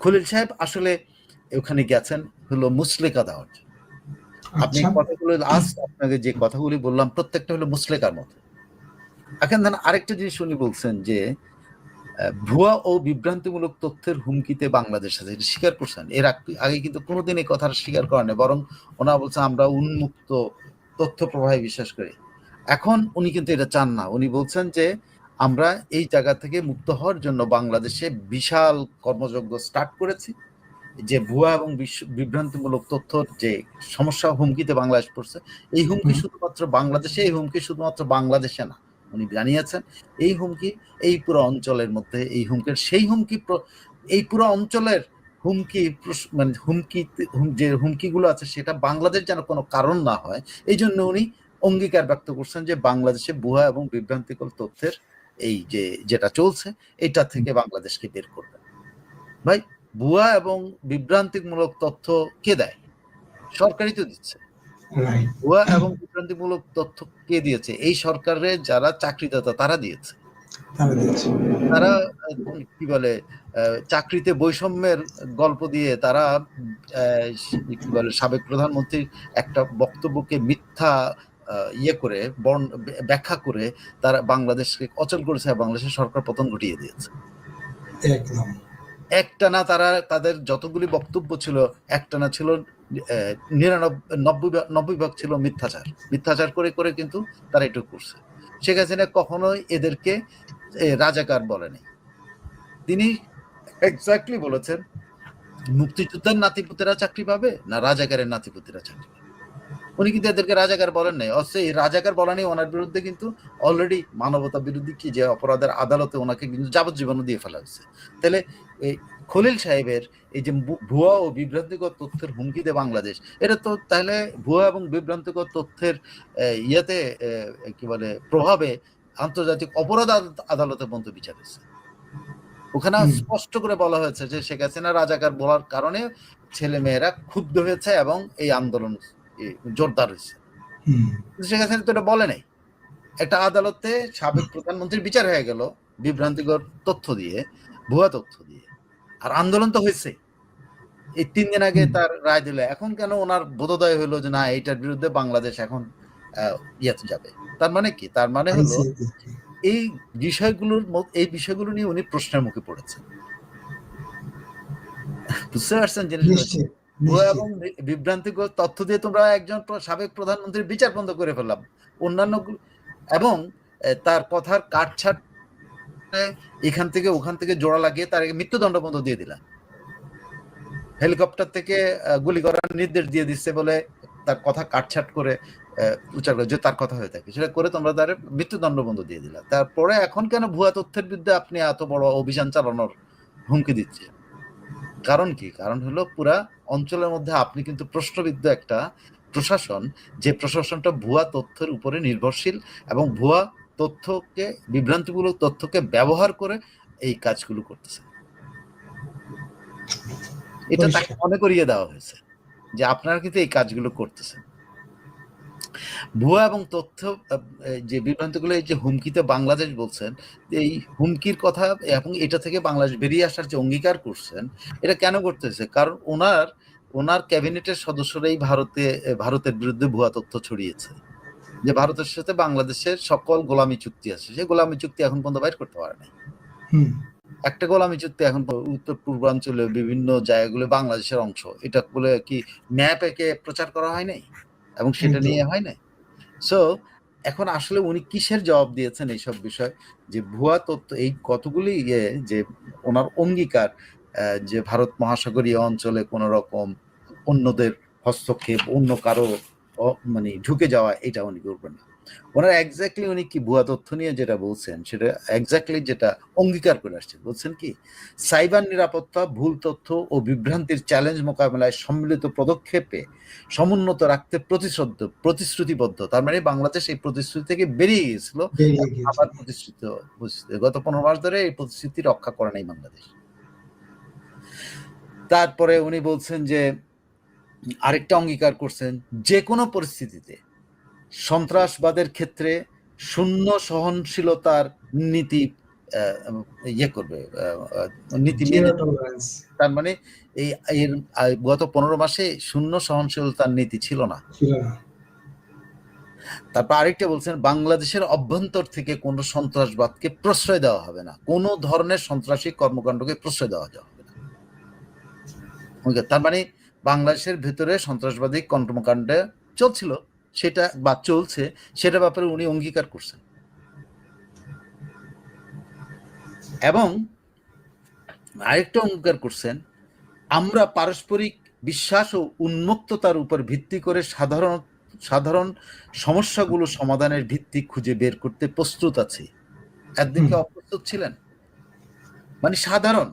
খলিল সাহেব আসলে ওখানে গেছেন হলো মুসলেকা দেওয়ার জন্য। আপনি আচ্ছা। কথাগুলো লাস্ট আপনাকে যে কথাগুলি বললাম প্রত্যেকটা হলো মুসলেকার মতো এখন দেন আরেকটা জিনিস উনি বলছেন যে ভুয়া ও বিভ্রান্তিমূলক তথ্যের হুমকিতে বাংলাদেশ আছে এটা স্বীকার করছেন এর আগে কিন্তু কোনোদিন এই কথাটা স্বীকার করেন নাই। বরং ওনা বলছেন আমরা উন্মুক্ত তথ্য প্রবাহে বিশ্বাস করি এখন উনি কিন্তু এটা চান না উনি বলছেন যে আমরা এই জায়গা থেকে মুক্ত হওয়ার জন্য বাংলাদেশে বিশাল কর্মযজ্ঞ স্টার্ট করেছি। যে ভুয়া এবং বিভ্রান্তিমূলক তথ্যর যে সমস্যা হুমকিতে বাংলাদেশ পড়ছে এই হুমকি শুধুমাত্র বাংলাদেশে এই হুমকি শুধুমাত্র বাংলাদেশে না উনি জানিয়েছেন এই হুমকি এই পুরো অঞ্চলের মধ্যে এই হুমকির সেই হুমকি এই পুরো অঞ্চলের হুমকি মানে হুমকি যে হুমকিগুলো আছে সেটা বাংলাদেশ যেন কোনো কারণ না হয় এই জন্য উনি অঙ্গীকার ব্যক্ত করছেন যে বাংলাদেশে ভুয়া এবং বিভ্রান্তিকর তথ্যের এই যে যেটা চলছে এটা থেকে বাংলাদেশকে বের করবে। ভাই ভুয়া এবং বিভ্রান্তিমূলক তথ্য কে দেয়? সরকারই তো দিচ্ছে। ভুয়া এবং বিভ্রান্তিমূলক তথ্য কে দিয়েছে? এই সরকারের যারা চাকরিদাতা তারা দিয়েছে। তারা কি বলে চাকরিতে বৈষম্যের গল্প দিয়ে তারা কি বলে সাবেক প্রধানমন্ত্রীর একটা বক্তব্যকে মিথ্যা ইয়ে করে বর্ণ ব্যাখ্যা করে তারা বাংলাদেশকে অচল করেছে বাংলাদেশের সরকার পতন ঘটিয়ে দিয়েছে। একদম। একটানা তারা তাদের যতগুলি বক্তব্য ছিল একটানা ছিল নিরানব্বই নব্বই ভাগ- ছিল মিথ্যাচার। মিথ্যাচার করে করে কিন্তু তারা এটু করছে। শেখ হাসিনা কখনোই এদেরকে রাজাকার বলেনি। তিনি এক্স্যাক্টলি বলেছেন মুক্তিযুদ্ধের নাতিপুতেরা চাকরি পাবে না রাজাকারের নাতিপুতেরা চাকরি পাবে? উনি কিন্তু এদেরকে রাজাকার বলেন নাই। অথচ এই রাজাকার বলা নেই ওনার বিরুদ্ধে কিন্তু অলরেডি মানবতা বিরোধী কি যে অপরাধের আদালতে ওনাকে কিন্তু যাবজ্জীবনও দিয়ে ফেলা হয়েছে। তাহলে এই খলিল সাহেবের এই যে ভুয়া ও বিভ্রান্তিকর তথ্যের হুমকিতে বাংলাদেশ এটা তো তাহলে ভুয়া এবং বিভ্রান্তিকর তথ্যের ইয়েতে কি বলে প্রভাবে আন্তর্জাতিক অপরাধ আদালত- পর্যন্ত বিচার হয়েছে। ওখানে স্পষ্ট করে বলা হয়েছে যে শেখ হাসিনা রাজাকার বলার কারণে ছেলে মেয়েরা ক্ষুব্ধ হয়েছে এবং এই আন্দোলন জোরদার হয়েছে। শেখ হাসিনা তো এটা বলে নাই। একটা আদালতে সাবেক প্রধানমন্ত্রীর বিচার হয়ে গেল বিভ্রান্তিকর তথ্য দিয়ে ভুয়া তথ্য দিয়ে। আর আন্দোলন তো হয়েছে। এই তিন দিন আগে তার রায় দিল। এখন কেন ওনার বোধোদয় হলো যে না এইটার বিরুদ্ধে বাংলাদেশ এখন ইয়েতে যাবে? তার মানে কি? তার মানে হলো এই বিষয়গুলোর এই বিষয়গুলো নিয়ে উনি প্রশ্নের মুখে পড়েছেন। বুঝতে পারছেন নিশ্চিত এবং বিভ্রান্তিকর তথ্য দিয়ে তোমরা একজন সাবেক প্রধানমন্ত্রীর বিচার বন্ধ করে ফেললাম। অন্যান্য এবং তার কথার কাটছাট এখান থেকে ওখান থেকে জোড়া লাগিয়ে তার মৃত্যুদণ্ড বন্ধ দিয়ে দিলাম। হেলিকপ্টার থেকে গুলি করার নির্দেশ দিয়ে দিচ্ছে বলে তার কথা কাটছাট করে উচ্চার করে যে তার কথা হয়ে থাকে সেটা করে তোমরা তার মৃত্যুদণ্ড বন্ধ দিয়ে দিলা। তারপরে এখন কেন ভুয়া তথ্যের বিরুদ্ধে আপনি এত বড় অভিযান চালানোর হুমকি দিচ্ছেন? কারণ কি? কারণ হলো পুরা অঞ্চলের মধ্যে আপনি কিন্তু প্রশ্নবিদ্ধ একটা প্রশাসন যে প্রশাসনটা ভুয়া তথ্যের উপরে নির্ভরশীল এবং ভুয়া তথ্যকে বিভ্রান্তিমূলক তথ্যকে ব্যবহার করে এই কাজগুলো করতেছে। এটা তাকে মনে করিয়ে দেওয়া হয়েছে যে আপনারা কিন্তু এই কাজগুলো করতেছেন। ভুয়া এবং তথ্য যে বিভ্রান্তিগুলো এই যে হুমকিতে বাংলাদেশ বলছেন এই হুমকির কথা এবং এটা থেকে বাংলাদেশ বেরিয়ে আসার যে অঙ্গীকার করছেন এটা কেন করতেছে? কারণ ওনার ওনার ক্যাবিনেটের সদস্যরাই ভারতে ভারতের বিরুদ্ধে ভুয়া তথ্য ছড়িয়েছে। যে ভারতের সাথে বাংলাদেশের সকল গোলামি চুক্তি আছে সেই গোলামি চুক্তি এখন পর্যন্ত বাইর করতে পারে নাই। একটা গোলামি চুক্তি এখন উত্তর পূর্বাঞ্চলে বিভিন্ন জায়গাগুলো বাংলাদেশের অংশ এটা বলে কি ম্যাপ একে প্রচার করা হয় নাই? এবং সেটা নিয়ে হয় না সো এখন আসলে উনি কিসের জবাব দিয়েছেন এইসব বিষয়? যে ভুয়া তত্ত্ব এই কতগুলি ইয়ে যে ওনার অঙ্গীকার যে ভারত মহাসাগরীয় অঞ্চলে কোন রকম অন্যদের হস্তক্ষেপ অন্য কারও মানে ঢুকে যাওয়া এটা উনি করবেন না। ওনার এক্স্যাক্টলি উনি কি ভুয়া তথ্য নিয়ে যেটা বলছেন সেটা এক্স্যাক্টলি যেটা অঙ্গীকার করে আসছেন। বলছেন কি সাইবার নিরাপত্তা ভুল তথ্য ও বিভ্রান্তির চ্যালেঞ্জ মোকাবেলায় সম্মিলিত পদক্ষেপে সমুন্নত রাখতে প্রতিশ্রুত প্রতিশ্রুতিবদ্ধ। তার মানে বাংলাদেশ এই প্রতিশ্রুতি থেকে বেরিয়ে গিয়েছিল। আবার প্রতিশ্রুত। গত পনেরো মাস ধরে এই প্রতিশ্রুতি রক্ষা করে নাই বাংলাদেশ। তারপরে উনি বলছেন যে আরেকটা অঙ্গীকার করছেন যে কোনো পরিস্থিতিতে সন্ত্রাসবাদের ক্ষেত্রে শূন্য সহনশীলতার নীতি ইয়ে করবে নীতি তার মানে এই এর গত পনেরো মাসে শূন্য সহনশীলতার নীতি ছিল না। তারপর আরেকটা বলছেন বাংলাদেশের অভ্যন্তর থেকে কোনো সন্ত্রাসবাদকে প্রশ্রয় দেওয়া হবে না। কোনো ধরনের সন্ত্রাসী কর্মকাণ্ডকে প্রশ্রয় দেওয়া হবে না। তার মানে বাংলাদেশের ভেতরে সন্ত্রাসবাদী কর্মকাণ্ড চলছিল। সেটা বা চলছে সেটা ব্যাপারে উনি অঙ্গীকার করছেন। এবং আরেকটা অঙ্গীকার করছেন আমরা পারস্পরিক বিশ্বাস ও উন্মুক্ততার উপর ভিত্তি করে সাধারণ সাধারণ সমস্যাগুলো সমাধানের ভিত্তি খুঁজে বের করতে প্রস্তুত আছি। একদিনকে অপ্রস্তুত ছিলেন। মানে সাধারণ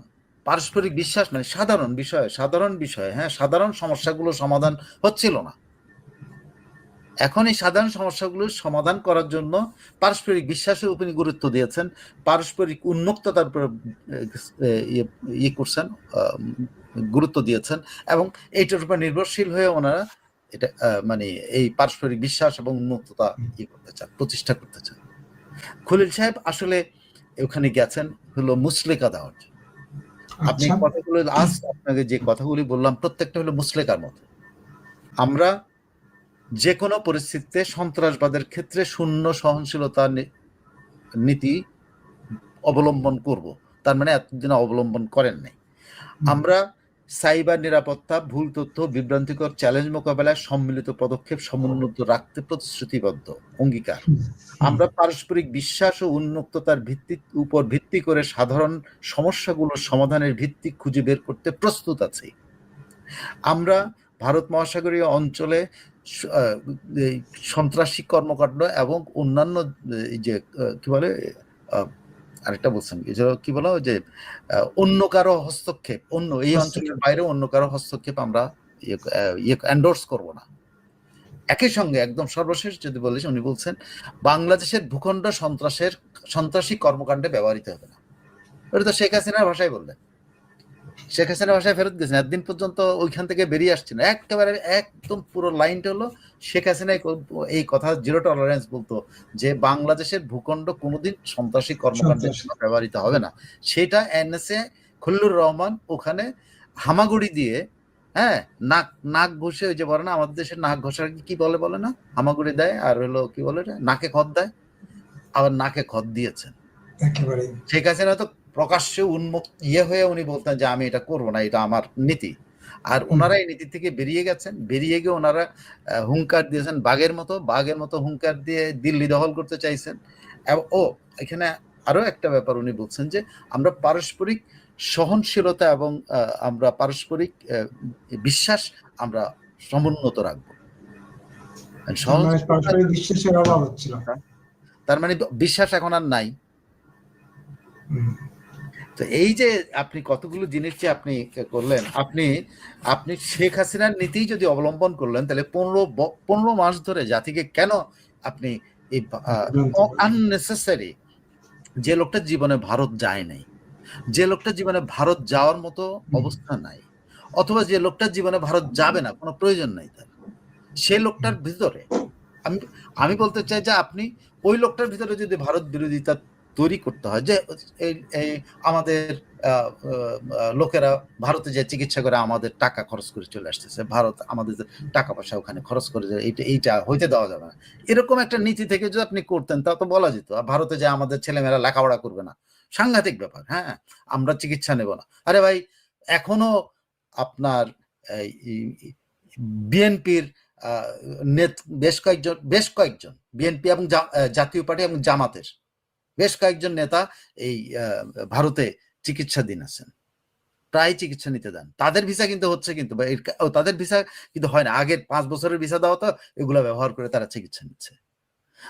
পারস্পরিক বিশ্বাস মানে সাধারণ বিষয় সাধারণ বিষয় হ্যাঁ সাধারণ সমস্যাগুলো সমাধান হচ্ছিল না। এখন এই সাধারণ সমস্যাগুলো সমাধান করার জন্য পারস্পরিক বিশ্বাসের উপর গুরুত্ব দিয়েছেন পারস্পরিক উন্মুক্ততার উপর ইয়ে করছেন গুরুত্ব দিয়েছেন এবং এইটার উপর নির্ভরশীল হয়ে ওনারা এটা মানে এই পারস্পরিক বিশ্বাস এবং উন্মুক্ততা ইয়ে করতে চান প্রতিষ্ঠা করতে চান। খলিল সাহেব আসলে ওখানে গেছেন হলো মুসলেকা দেওয়ার জন্য। আপনি আচ্ছা কথাগুলো আজ আপনাকে যে কথাগুলি বললাম প্রত্যেকটা হলো মুসলেকার মতো। আমরা যে কোনো পরিস্থিতিতে সন্ত্রাসবাদের ক্ষেত্রে শূন্য সহনশীলতা নীতি অবলম্বন করব। তার মানে এতদিন অবলম্বন করেন নাই। আমরা সাইবার নিরাপত্তা ভুল তথ্য বিভ্রান্তিকর চ্যালেঞ্জ মোকাবেলায় সম্মিলিত পদক্ষেপ সমুন্নত রাখতে প্রতিশ্রুতিবদ্ধ অঙ্গীকার। আমরা পারস্পরিক বিশ্বাস ও উন্মুক্ততার ভিত্তি উপর ভিত্তি করে সাধারণ সমস্যাগুলোর সমাধানের ভিত্তি খুঁজে বের করতে প্রস্তুত আছি। আমরা ভারত মহাসাগরীয় অঞ্চলে সন্ত্রাসী কর্মকাণ্ড এবং অন্যান্য যে কি বলে আরেকটা বলছেন কি কি বলা যে অন্য কারও হস্তক্ষেপ অন্য এই অঞ্চলের বাইরে অন্য কারও হস্তক্ষেপ আমরা ইয়ে আহ, ইয়ে এন্ডোর্স করব না। একই সঙ্গে একদম সর্বশেষ যদি বলিস উনি বলছেন বাংলাদেশের ভূখণ্ড সন্ত্রাসের সন্ত্রাসী কর্মকাণ্ডে ব্যবহৃত হবে না। ওটা তো শেখ হাসিনার ভাষায় বললেন। শেখ হাসিনা ভাষায় ফেরত গেছেন একদিন পর্যন্ত ওইখান থেকে বেরিয়ে আসছে না। একেবারে একদম পুরো লাইনটা হলো শেখ হাসিনা এই কথা জিরো টলারেন্স বলতো যে বাংলাদেশের ভূখণ্ড কোনোদিন সন্ত্রাসী কর্মকাণ্ডের জন্য ব্যবহৃত হবে না। সেটা এনএসএ খল্লুর রহমান ওখানে হামাগুড়ি দিয়ে হ্যাঁ নাক নাক ঘষে ওই যে বলে না আমাদের দেশের নাক ঘষার কি বলে বলে না? হামাগুড়ি দেয় আর হলো কি বলে নাকে খদ দেয়। আবার নাকে খদ দিয়েছেন। একেবারে শেখ হাসিনা তো প্রকাশ্যে উন্মুক্ত ইয়ে হয়ে উনি বলতেন যে আমি এটা করব না এটা আমার নীতি। আর ওনারা এই নীতি থেকে বেরিয়ে গেছেন। বেরিয়ে গিয়ে ওনারা হুঙ্কার দিয়েছেন বাঘের মতো বাঘের মতো হুঙ্কার দিয়ে দিল্লি দখল করতে চাইছেন। এবং ও এখানে আরও একটা ব্যাপার উনি বলছেন যে আমরা পারস্পরিক সহনশীলতা এবং আমরা পারস্পরিক বিশ্বাস আমরা সমুন্নত রাখব। মানে হচ্ছিল। তার মানে বিশ্বাস এখন আর নাই। তো এই যে আপনি কতগুলো জিনিস যে আপনি করলেন আপনি আপনি শেখ হাসিনার নীতি যদি অবলম্বন করলেন তাহলে পনেরো পনেরো মাস ধরে জাতিকে কেন আপনি এই আননেসেসারি যে লোকটা জীবনে ভারত যায় নাই যে লোকটা জীবনে ভারত যাওয়ার মতো অবস্থা নাই অথবা যে লোকটা জীবনে ভারত যাবে না কোনো প্রয়োজন নাই তার সে লোকটার ভিতরে আমি আমি বলতে চাই যে আপনি ওই লোকটার ভিতরে যদি ভারত বিরোধিতা তৈরি করতে হয়। যে আমাদের লোকেরা ভারতে যে চিকিৎসা করে আমাদের টাকা খরচ করে চলে আসতেছে। ভারত আমাদের টাকা পয়সা ওখানে খরচ করে যে এইটা এইটা হইতে দেওয়া যাবে না। এরকম একটা নীতি থেকে যদি আপনি করতেন, তা তো বলা যেত। আর ভারতে যে আমাদের ছেলেমেয়েরা লেখাপড়া করবে না। সাংঘাতিক ব্যাপার হ্যাঁ? আমরা চিকিৎসা নেব না। আরে ভাই, এখনও আপনার বিএনপির বেশ কয়েকজন বেশ কয়েকজন, বিএনপি এবং জাতীয় পার্টি এবং জামাতের বেশ কয়েকজন নেতা এই ভারতে চিকিৎসাধীন আছেন। প্রায় চিকিৎসা নিতে দেন তাদের ভিসা কিন্তু হচ্ছে কিন্তু তাদের ভিসা কিন্তু হয় না। আগের পাঁচ বছরের ভিসা দেওয়া তো এগুলো ব্যবহার করে তারা চিকিৎসা নিচ্ছে।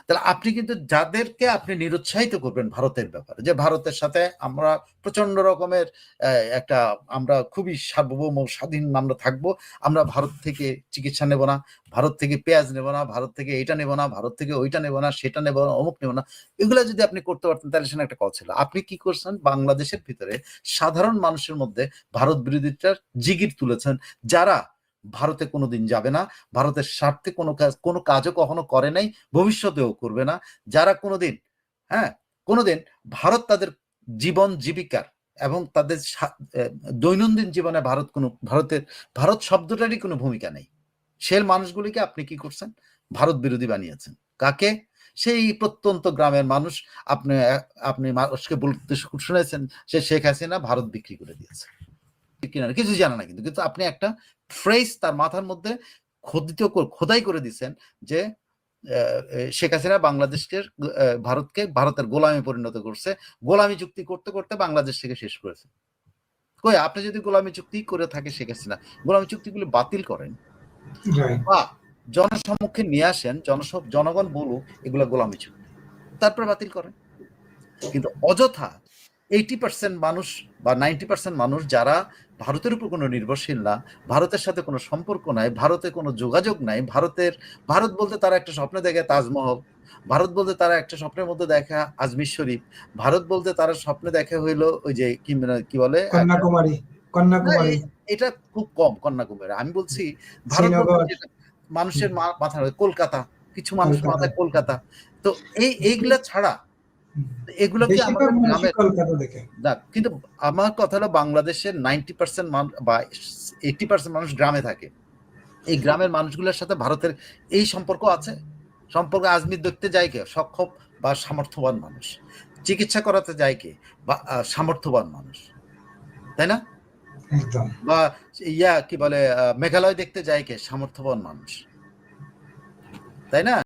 তাহলে আপনি কিন্তু যাদেরকে আপনি নিরুৎসাহিত করবেন ভারতের ব্যাপারে, যে ভারতের সাথে আমরা প্রচণ্ড রকমের একটা আমরা খুবই সার্বভৌম স্বাধীন আমরা থাকব, আমরা ভারত থেকে চিকিৎসা নেব না, ভারত থেকে পেঁয়াজ নেব না, ভারত থেকে এটা নেব না, ভারত থেকে ওইটা নেব না, সেটা নেব না, অমুক নেব না, এগুলো যদি আপনি করতে পারতেন তাহলে সেখানে একটা কথা ছিল। আপনি কি করছেন? বাংলাদেশের ভিতরে সাধারণ মানুষের মধ্যে ভারত বিরোধীটার জিগির তুলেছেন, যারা ভারতে কোনোদিন যাবে না, ভারতের স্বার্থে কোনো কাজ, কোনো কাজও কখনো করে নাই, ভবিষ্যতেও করবে না। যারা কোনোদিন হ্যাঁ কোনোদিন ভারত তাদের জীবন জীবিকার এবং তাদের দৈনন্দিন জীবনে ভারত কোনো, ভারতের, ভারত শব্দটারই কোনো ভূমিকা নেই। সেই মানুষগুলিকে আপনি কি করছেন? ভারত বিরোধী বানিয়েছেন। কাকে? সেই প্রত্যন্ত গ্রামের মানুষ। আপনি আপনি মানুষকে বলতে শুনেছেন সে শেখ হাসিনা ভারত বিক্রি করে দিয়েছে। কিনা কিছু জানে না কিন্তু কিন্তু আপনি একটা ফ্রেজ তার মাথার মধ্যে খোদিত খোদাই করে দিচ্ছেন যে শেখ হাসিনা বাংলাদেশকে ভারতকে ভারতের গোলামি পরিণত করছে। গোলামি চুক্তি করতে করতে বাংলাদেশ থেকে শেষ করেছে। কই আপনি যদি গোলামি চুক্তি করে থাকে শেখ হাসিনা গোলামি চুক্তিগুলি বাতিল করেন। বা জনসম্মুখে নিয়ে আসেন জনসব জনগণ বলুক এগুলো গোলামি চুক্তি। তারপর বাতিল করেন কিন্তু অযথা এইটি পার্সেন্ট মানুষ বা নাইনটি পার্সেন্ট মানুষ যারা ভারতের উপর কোনো নির্ভরশীল না ভারতের সাথে কোনো সম্পর্ক নাই ভারতে কোনো যোগাযোগ নাই ভারতের ভারত বলতে তারা একটা স্বপ্নে দেখে তাজমহল ভারত বলতে তারা একটা স্বপ্নের মধ্যে দেখা আজমির শরীফ ভারত বলতে তারা স্বপ্নে দেখা হইল ওই যে কি মানে- কি বলে? কন্যাকুমারী কন্যাকুমারী। এটা খুব কম কন্যাকুমারী। আমি বলছি ভারত মানুষের মা- মাথায় কলকাতা কিছু মানুষ মাথায় কলকাতা। তো এই এইগুলা ছাড়া। এগুলো কি আমাদের না কিন্তু আমার কথা হলো বাংলাদেশের নাইনটি পার্সেন্ট বা এইটি পার্সেন্ট মানুষ গ্রামে থাকে। এই গ্রামের মানুষগুলোর সাথে ভারতের এই সম্পর্ক আছে? সম্পর্ক আজমির দেখতে যায় কে? সক্ষম বা সামর্থ্যবান মানুষ। চিকিৎসা করাতে যায় কে? বা সামর্থ্যবান মানুষ। তাই না? বা ইয়া কি বলে মেঘালয় দেখতে যায় কে? সামর্থ্যবান মানুষ। তাই না?